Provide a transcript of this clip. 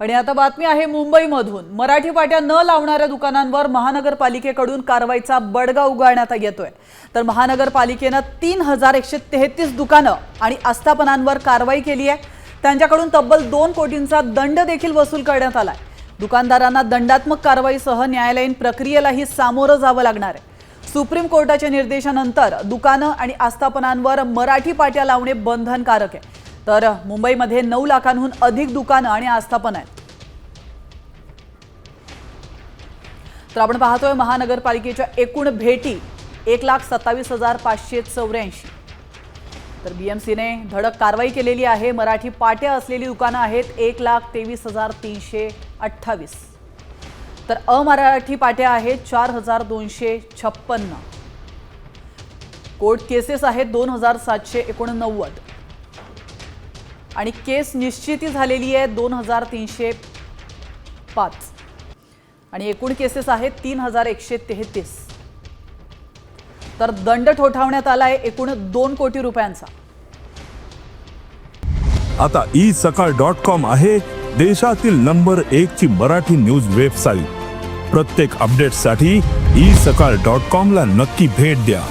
आणि आता बातमी आहे मुंबईमधून. मराठी पाट्या न लावणाऱ्या दुकानांवर महानगरपालिकेकडून कारवाईचा बडगा उगाळण्यात येतोय. तर महानगरपालिकेनं तीन हजार एकशे तेहतीस दुकानं आणि आस्थापनांवर कारवाई केली आहे. त्यांच्याकडून तब्बल दोन कोटींचा दंड देखील वसूल करण्यात आलाय. दुकानदारांना दंडात्मक कारवाईसह न्यायालयीन प्रक्रियेलाही सामोरं जावं लागणार आहे. सुप्रीम कोर्टाच्या निर्देशानंतर दुकानं आणि आस्थापनांवर मराठी पाट्या लावणे बंधनकारक आहे. तर मुंबईमध्ये नऊ लाखांहून अधिक दुकानं आणि आस्थापन आहेत. तर आपण पाहतोय महानगरपालिकेच्या एकूण भेटी एक लाख सत्तावीस हजार पाचशे चौऱ्याऐंशी. तर बीएमसीने धडक कारवाई केलेली आहे. मराठी पाट्या असलेली दुकानं आहेत एक लाख तेवीस हजार तीनशे अठ्ठावीस. तर अमराठी पाट्या आहेत चार हजार दोनशे छप्पन्न. कोर्ट केसेस आहेत दोन हजार सातशे एकोणनव्वद. आणि केस निश्चिती झालेली आहे दोन हजार तीनशे पाच. आणि एकूण केसेस आहेत तीन हजार एकशे तेहतीस. तर दंड ठोठावण्यात आला आहे एकूण दोन कोटी रुपयांचा. आता ई सकाळ डॉट कॉम आहे देशातील नंबर एक ची मराठी न्यूज वेबसाईट. प्रत्येक अपडेटसाठी ई सकाळ डॉट कॉम ला नक्की भेट द्या.